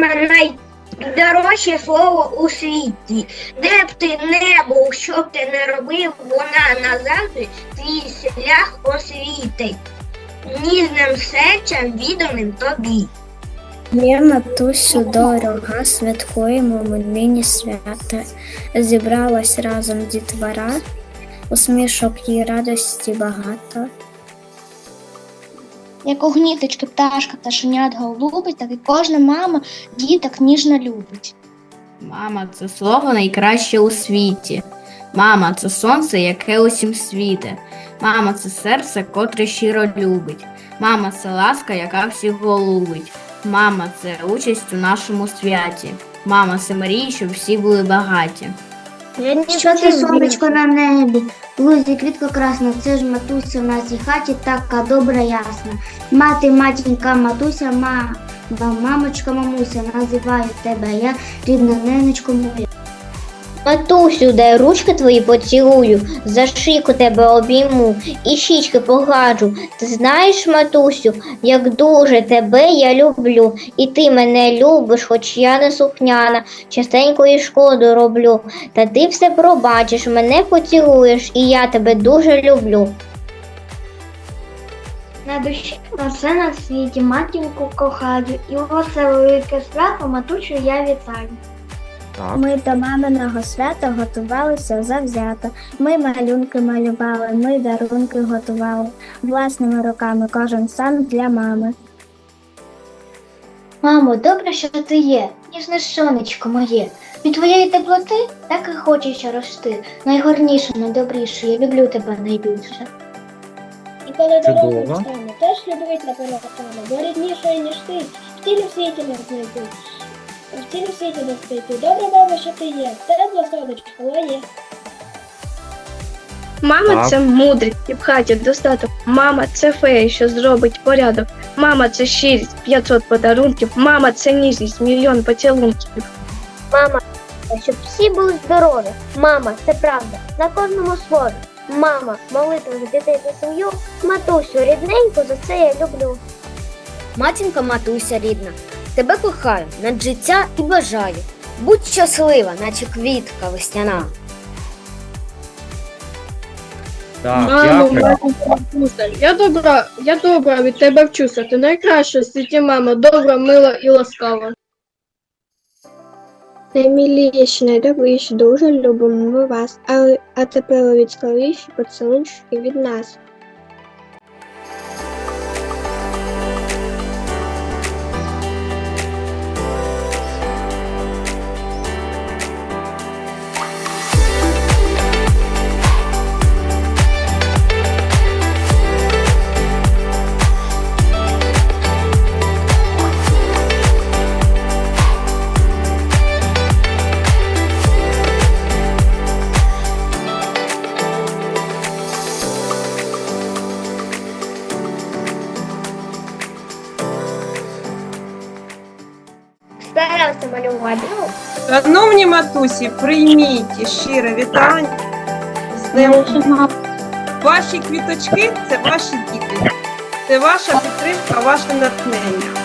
найкраще слово у світі. Де б ти не був, що б ти не робив, вона назавжди твій шлях освітить. Ніжним серцем відданим тобі. Є матусю дорога, святкуємо ми нині свята. Зібралась разом дітвора, усмішок їй радості багато. Як у гніточки пташка пташенят голубить, так і кожна мама діток ніжно любить. Мама це слово найкраще у світі. Мама це сонце, яке усім світе. Мама це серце, котре щиро любить. Мама це ласка, яка всіх голубить. Мама це участь у нашому святі. Мама це мрії, щоб всі були багаті. Що ти сонечко на небі, лузі квітка красна, це ж матуся в нас і хаті така добра ясна. Мати, матінька, матуся, мама, мамочка, мамуся, називаю тебе я, рідна ненечко моя. Матусю, дай ручки твої поцілую, за шийку тебе обійму і щічки погладжу. Ти знаєш, матусю, як дуже тебе я люблю, і ти мене любиш, хоч я не сухняна, частенько і шкоду роблю. Та ти все пробачиш, мене поцілуєш, і я тебе дуже люблю. На душі на все на світі, матінку кохаю, і оце велике свято матусю я вітаю. Так. Ми до маминого свята готувалися завзято. Ми малюнки малювали, ми дарунки готували. Власними руками кожен сам для мами. Мамо, добре, що ти є, ніжне сонечко моє. Від твоєї теплоти так і хочеться рости. Найгорніше, найдобріше, я люблю тебе найбільше. І коли Чудово. дорослим стане, теж любить напевно саме, бо рідніше, ніж ти, в цілі світі не знайти. В цілі світі не. Добре, мама, що ти є. Тепло сонечко, моє. Мама Так. це мудрість і в хаті достаток. Мама це фея, що зробить порядок. Мама це щирість, 500 подарунків. Мама це ніжність, мільйон поцілунків. Мама, щоб всі були здорові. Мама, це правда. На кожному слові. Мама, молитва за дітей та сім'ю. Матусю, рідненько, за це я люблю. Матінка матуся рідна, тебе кохаю над життя і бажаю. Будь щаслива, наче квітка весняна. Так, Мамо, дякую. я добра, я добра від тебе вчуся. Ти найкраща в світі, мама, добра, мила і ласкава. Найміліші, найдобріші, дуже любимо ми вас, але а тепер ловіть поцілунчики від нас. Старався малювати. Шановні матусі, прийміть щире вітання з ним. Ваші квіточки це ваші діти. Це ваша підтримка, ваше натхнення.